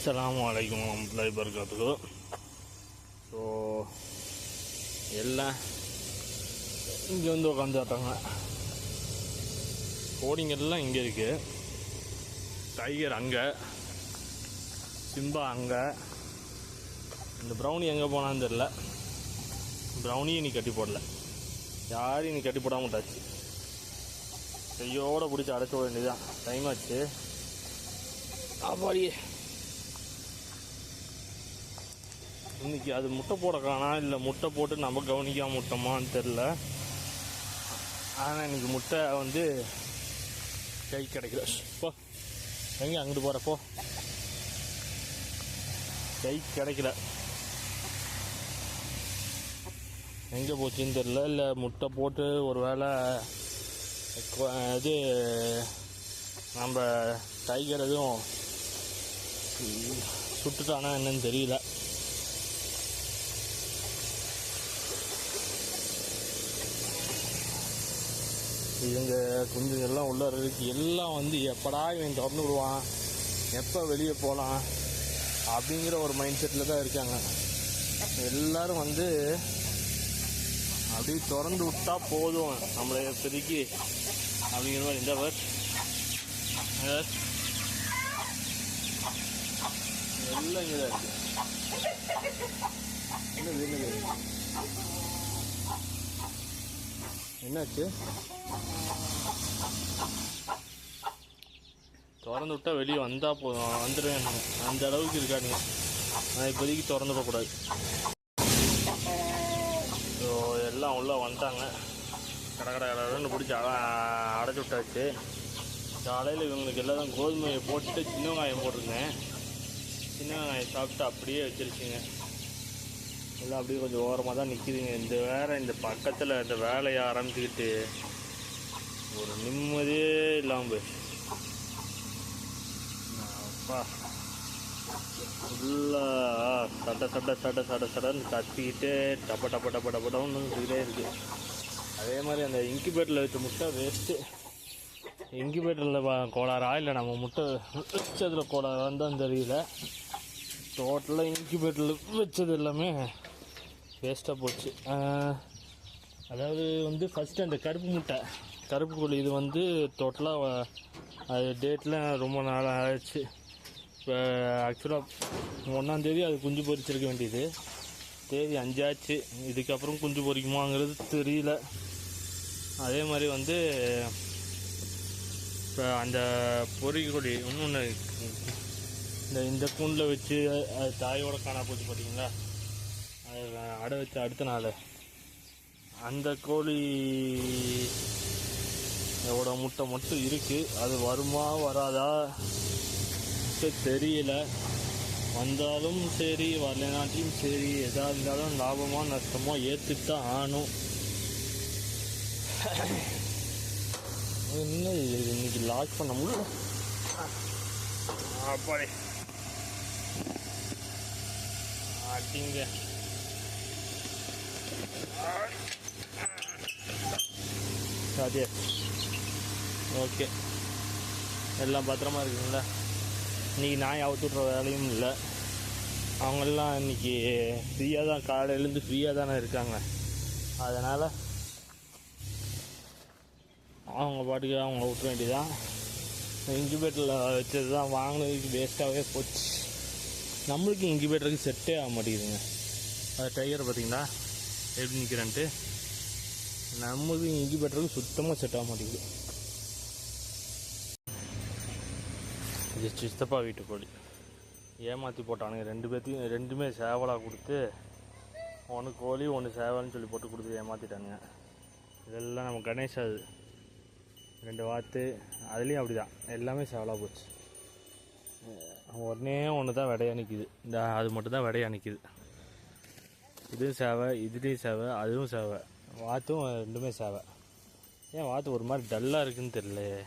அஸ்லாம் வலைக்கம் வரமத்துலாய் பர்காத்துக்கு ஸோ எல்லாம் இங்கே வந்து உட்காந்துட்டாங்க கோடிங் எல்லாம் இங்கே இருக்குது டைகர் அங்கே சிம்பா அங்கே. இந்த ப்ரௌனி எங்கே போனான்னு தெரில ப்ரௌனியும் நீ கட்டி போடல. யாரையும் நீ கட்டி போடாமல் விட்டாச்சு. கையோடு பிடிச்சி அடைச்சி விட வேண்டியதான் டைம் ஆச்சு. அப்படியே இன்னைக்கு அது முட்டை போட காணா இல்லை முட்டை போட்டு நம்ம கவனிக்காம முட்டோமான்னு தெரில ஆனால் இன்றைக்கி முட்டை வந்து கை கிடைக்கல. போ. எங்கே அங்கிட்டு போகிறப்போ கை கிடைக்கல. எங்கே போச்சுன்னு தெரில இல்லை முட்டை போட்டு ஒரு வேளை இது நம்ம டைகர் எதுவும் சுட்டுட்டானா என்னன்னு தெரியல. இவங்க குஞ்சுங்க எல்லாம் உள்ளார இருக்கு. எல்லாம் வந்து எப்படா இவன் திறந்து விடுவான்? எப்போ வெளியே போகலாம் அப்படிங்கிற ஒரு மைண்ட் செட்டில் தான் இருக்காங்க. எல்லாரும் வந்து அப்படியே திறந்து விட்டா போதும். நம்மளை இப்போதைக்கு அப்படிங்கிற மாதிரி. இந்த வர் எல்லாம் இங்கே தான் இருக்கு. என்னாச்சு? திறந்து விட்டா வெளியே வந்தால் போதும். வந்துடுவேன் அந்த அளவுக்கு இருக்கானுங்க நான் இப்போதைக்கு திறந்து விடக்கூடாது. ஸோ எல்லாம் உள்ளே வந்துட்டாங்க. கடை கடை கடன்னு பிடிச்சி அட அடைச்சி விட்டாச்சு. காலையில் இவங்களுக்கு எல்லாம் கோதுமையை போட்டுட்டு சின்ன வெங்காயம் போட்டிருந்தேன். சின்ன வெங்காயம் சாப்பிட்டு அப்படியே வச்சிருச்சுங்க. எல்லாம் அப்படியே கொஞ்சம் ஓரமாக தான் நிற்கிதுங்க இந்த வேறு இந்த பக்கத்தில் இந்த வேலையை ஆரம்பிச்சுக்கிட்டு ஒரு நிம்மதியே இல்லாமல் போயிடுச்சு. அப்பா. ஃபுல்லாக சட்ட சட்ட சட்ட சட சடன்னு கத்திக்கிட்டு டப்ப டப்ப டப்ப டப்ப டவுன்னு வந்துக்கிட்டே இருக்கு. அதே மாதிரி அந்த இன்குபேட்டரில் வச்ச முட்டை வேஸ்ட்டு இன்குபேட்டரில் கோளாறா? இல்லை நம்ம முட்டை வச்சதில் கோளாறான்னு தான் தெரியல. டோட்டலாக இன்குபேட்டரில் வச்சது எல்லாமே வேஸ்ட்டாக போச்சு. அதாவது வந்து ஃபஸ்ட்டு அந்த கருப்பு முட்டை. கருப்பு கோழி இது வந்து டோட்டலாக அது டேட்டில் ரொம்ப நாள் ஆயிடுச்சு இப்போ ஆக்சுவலாக ஒன்றாந்தேதி அது குஞ்சு பொரிச்சிருக்க வேண்டியது. தேதி அஞ்சாச்சு. இதுக்கப்புறம் குஞ்சு பொரிக்குமாங்கிறது தெரியல. அதே மாதிரி வந்து இப்போ அந்த பொறிக்கொடி இன்னொன்று இந்த இந்த கூண்டில் வச்சு அது தாயோட காணா போச்சு பார்த்தீங்களா அடை வச்ச அடுத்த நாள். அந்த கோழி எவ்வளோ முட்டை மட்டும் இருக்குது அது வருமா வராதா? தெரியல. வந்தாலும் சரி வரலனாட்டியும் சரி. எதா இருந்தாலும் லாபமோ நஷ்டமோ ஏற்றுட்டு தான் ஆணும் என்ன இது? இன்னைக்கு லாக் பண்ண முடியல. அப்பாடி அடிங்க. அதே ஓகே எல்லாம் பத்திரமா இருக்குங்களா இன்னைக்கு நாய் அவுத்து விட்ற வேலையும் இல்லை. அவங்கெல்லாம் இன்னைக்கு ஃப்ரீயாக தான் காலையிலேருந்து ஃப்ரீயாக தானே இருக்காங்க. அதனால் அவங்க பாட்டுக்கு அவங்க விட்டுற வேண்டியதான் இன்குபேட்டரில் வச்சது தான் வாங்கினதுக்கு வேஸ்ட்டாகவே போச்சு. நம்மளுக்கு இன்குபேட்டருக்கு செட்டே ஆக மாட்டேங்குதுங்க. அது டயர் பார்த்தீங்களா எப்படி நிற்கிறேன்ட்டு நமக்கு இஞ்சி பெட்ரோல் சுத்தமாக செட் ஆக மாட்டேங்குது. இது சித்தப்பா வீட்டு கோழி. ஏமாற்றி போட்டானுங்க. ரெண்டு பேர்த்தையும் ரெண்டுமே சேவலாக கொடுத்து ஒன்று கோழி ஒன்று சேவல்னு சொல்லி போட்டு கொடுத்து ஏமாற்றிட்டானுங்க இதெல்லாம் நம்ம கணேஷ் அது. ரெண்டு வாத்து அதுலேயும் அப்படி தான் எல்லாமே சேவலாக போச்சு. உடனே ஒன்று தான் விடையா நிற்கிது இந்த அது மட்டும் தான் விடையா நிற்கிது இதுவும் சேவை இதுலேயும் சேவை அதுவும் சேவை. வாத்தும் ரெண்டுமே சேவை. ஏன் வாத்து ஒரு மாதிரி டல்லாக இருக்குன்னு தெரியலையே.